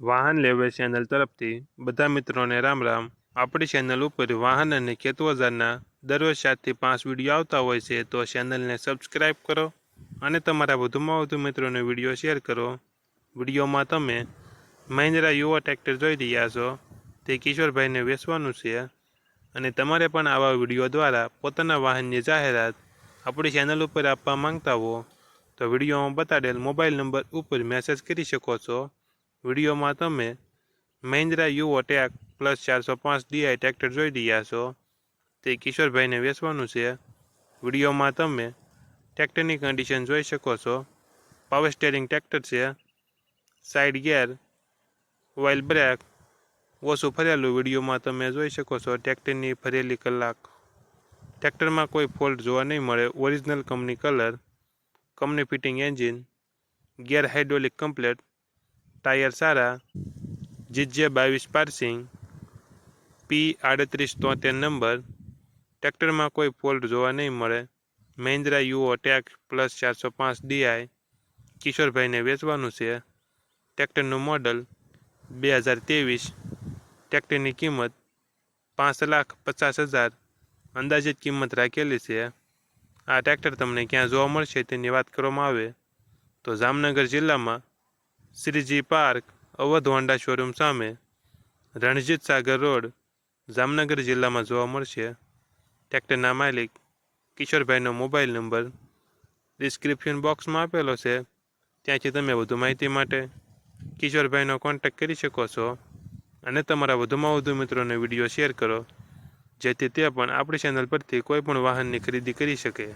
વાહન લેવે ચેનલ તરફથી બધા મિત્રોને રામ રામ. આપણી ચેનલ ઉપર વાહન અને ખેત ઓજારના દરરોજ સાતથી પાંચ વીડિયો આવતા હોય છે તો ચેનલને સબસ્ક્રાઈબ કરો અને તમારા વધુમાં વધુ મિત્રોને વીડિયો શેર કરો. વિડીયોમાં તમે મહિન્દ્રા યુવા ટ્રેક્ટર જોઈ રહ્યા છો. તે કિશોરભાઈને વેચવાનું છે અને તમારે પણ આવા વીડિયો દ્વારા પોતાના વાહનની જાહેરાત આપણી ચેનલ ઉપર આપવા માંગતા હો તો વિડીયોમાં બતાડેલ મોબાઈલ નંબર ઉપર મેસેજ કરી શકો છો. વિડીયોમાં તમે મહિન્દ્રા યુ અટેક પ્લસ ચારસો પાંચ ડીઆઈ ટ્રેક્ટર જોઈ રહ્યા છો. તે કિશોરભાઈને વેચવાનું છે. વિડીયોમાં તમે ટ્રેક્ટરની કન્ડિશન જોઈ શકો છો. પાવર સ્ટેરિંગ ટ્રેક્ટર છે. સાઇડ ગિયર ઓઇલ બ્રેક ઓછું ફરેલું વિડીયોમાં તમે જોઈ શકો છો ટ્રેક્ટરની ફરેલી કલાક. ટ્રેક્ટરમાં કોઈ ફોલ્ટ જોવા નહીં મળે. Original company colour company fitting engine gear hydraulic complete tyre સારા જીજે બાવીસ પાર્સિંગ પી આડત્રીસ તોતેર નંબર, ટ્રેક્ટરમાં કોઈ ફોલ્ટ જોવા નહીં મળે. મહિન્દ્રા યુઓ ટેક પ્લસ ચારસો પાંચ ડીઆઈ કિશોરભાઈને વેચવાનું છે. ટ્રેક્ટરનું મોડલ બે હજાર ત્રેવીસ, ટ્રેક્ટરની કિંમત પાંચ લાખ પચાસ હજાર, અંદાજિત કિંમત રાખેલી છે. આ ટ્રેક્ટર તમને ક્યાં જોવા મળશે તેની વાત કરવામાં આવે તો જામનગર જિલ્લામાં Shreeji park Awadh Honda showroom સામે રણજીત સાગર રોડ, જામનગર જિલ્લામાં જોવા મળશે. ટ્રેક્ટરના માલિક કિશોરભાઈનો મોબાઈલ નંબર ડિસ્ક્રિપ્શન બોક્સમાં આપેલો છે. ત્યાંથી તમે વધુ માહિતી માટે કિશોરભાઈનો કોન્ટેક્ટ કરી શકો છો અને તમારા વધુમાં વધુ મિત્રોને વીડિયો શેર કરો, જેથી તે પણ આપણી ચેનલ પરથી કોઈ પણ વાહનની ખરીદી કરી શકે.